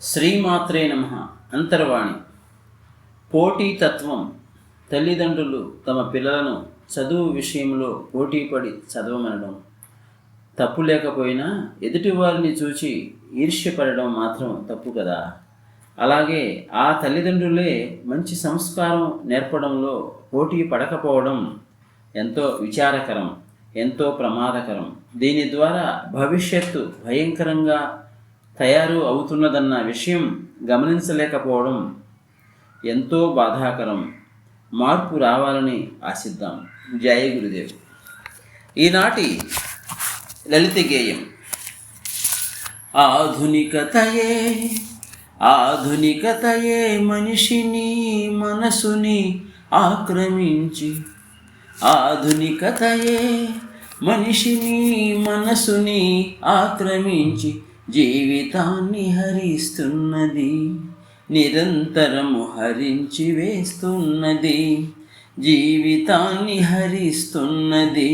శ్రీమాత్రే నమ. అంతర్వాణి. పోటీతత్వం. తల్లిదండ్రులు తమ పిల్లలను చదువు విషయంలో పోటీపడి చదవమనడం. తప్పు లేకపోయినా ఎదుటివారిని చూచి ఈర్ష్యపడడం మాత్రం తప్పు కదా. అలాగే ఆ తల్లిదండ్రులే మంచి సంస్కారం నేర్పడంలో పోటీ పడకపోవడం ఎంతో విచారకరం ఎంతో ప్రమాదకరం. దీని ద్వారా భవిష్యత్తు భయంకరంగా తయారు అవుతున్నదన్న విషయం గమనించలేకపోవడం ఎంతో బాధాకరం. మార్పు రావాలని ఆశిద్దాం. జయ గురుదేవ్. ఈనాటి లలిత గేయం. ఆధునికతయే ఆధునికతయే మనిషిని మనసుని ఆక్రమించి. ఆధునికతయే మనిషిని మనసుని ఆక్రమించి. జీవితాన్ని హరిస్తున్నది నిరంతరము హరించి వేస్తున్నది. జీవితాన్ని హరిస్తున్నది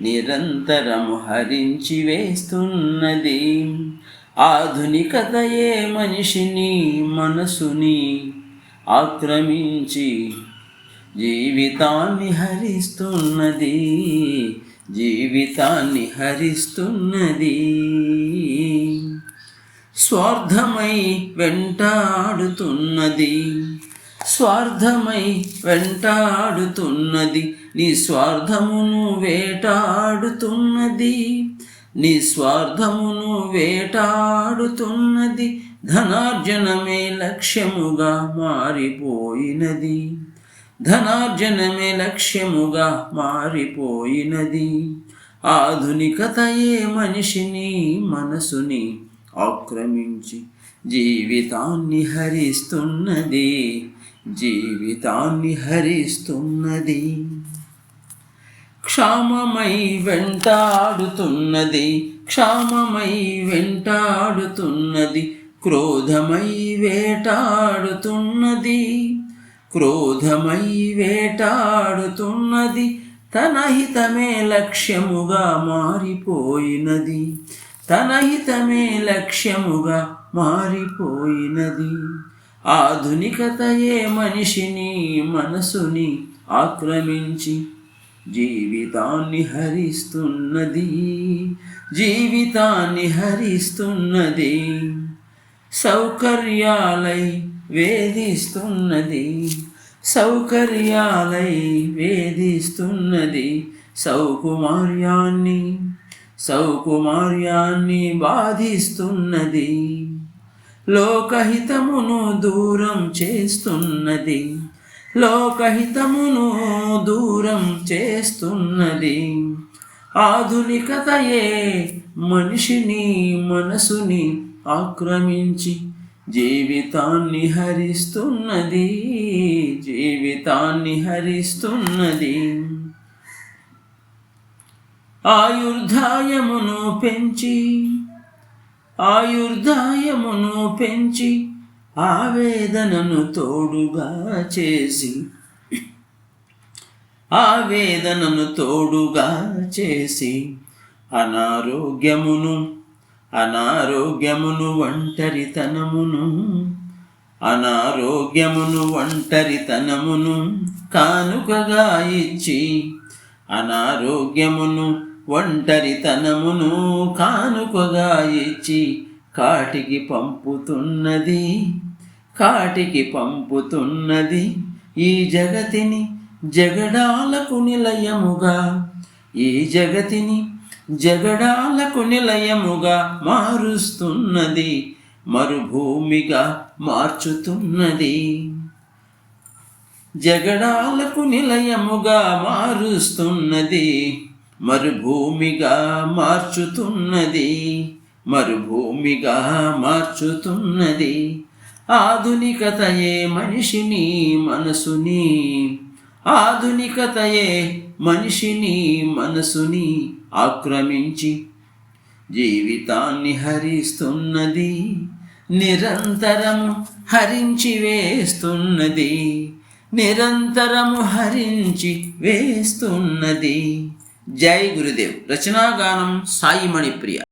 నిరంతరము హరించి వేస్తున్నది. ఆధునికతయే మనిషిని మనసుని ఆక్రమించి జీవితాన్ని హరిస్తున్నది. జీవితాన్ని హరిస్తున్నది. స్వార్థమై వెంటాడుతున్నది. స్వార్థమై వెంటాడుతున్నది. నీ స్వార్థమును వేటాడుతున్నది. నీ స్వార్థమును వేటాడుతున్నది. ధనార్జనమే లక్ష్యముగా మారిపోయినది. ధనార్జనమే లక్ష్యముగా మారిపోయినది. ఆధునికతయే మనిషిని మనసుని ఆక్రమించి జీవితాన్ని హరిస్తున్నది. జీవితాన్ని హరిస్తున్నది. క్షామమై వెంటాడుతున్నది. క్షామమై వెంటాడుతున్నది. క్రోధమై వేటాడుతున్నది. క్రోధమై వేటాడుతున్నది తన హితమే లక్ష్యముగా మారిపోయినది. తన హితమే లక్ష్యముగా మారిపోయినది. ఆధునికతయే మనిషిని మనసుని ఆక్రమించి జీవితాన్ని హరిస్తున్నది. జీవితాన్ని హరిస్తున్నది. సౌకర్యాలై వేధిస్తున్నది. సౌకర్యాలై వేధిస్తున్నది సౌకుమార్యాన్ని సౌకుమార్యాన్ని బాధిస్తున్నది. లోకహితమును దూరం చేస్తున్నది లోకహితమును దూరం చేస్తున్నది. ఆధునికతయే మనిషిని మనసుని ఆక్రమించి జీవితాన్ని హరిస్తున్నది జీవితాన్ని హరిస్తున్నది. ఆయుర్ధాయమును పెంచి ఆయుర్దాయమును పెంచి ఆవేదనను తోడుగా చేసి ఆవేదనను తోడుగా చేసి అనారోగ్యమును అనారోగ్యమును ఒంటరితనమును అనారోగ్యమును ఒంటరితనమును కానుకగా ఇచ్చి అనారోగ్యమును ఒంటరితనమును కానుకగా ఇచ్చి కాటికి పంపుతున్నది కాటికి పంపుతున్నది ఈ జగతిని జగడాలకు నిలయముగా ఈ జగతిని జగడాలకు నిలయముగా మారుస్తున్నది మరుభూమిగా మార్చుతున్నది. జగడాలకు నిలయముగా మారుస్తున్నది మరుభూమిగా మార్చుతున్నది మరుభూమిగా మార్చుతున్నది. ఆధునికతయే మనిషిని మనసుని ఆధునికతయే మనిషిని మనసుని ఆక్రమించి జీవితాన్ని హరిస్తున్నది నిరంతరము హరించి వేస్తున్నది నిరంతరము హరించి వేస్తున్నది. జై గురుదేవ్. రచనాగానం సాయి మణిప్రియ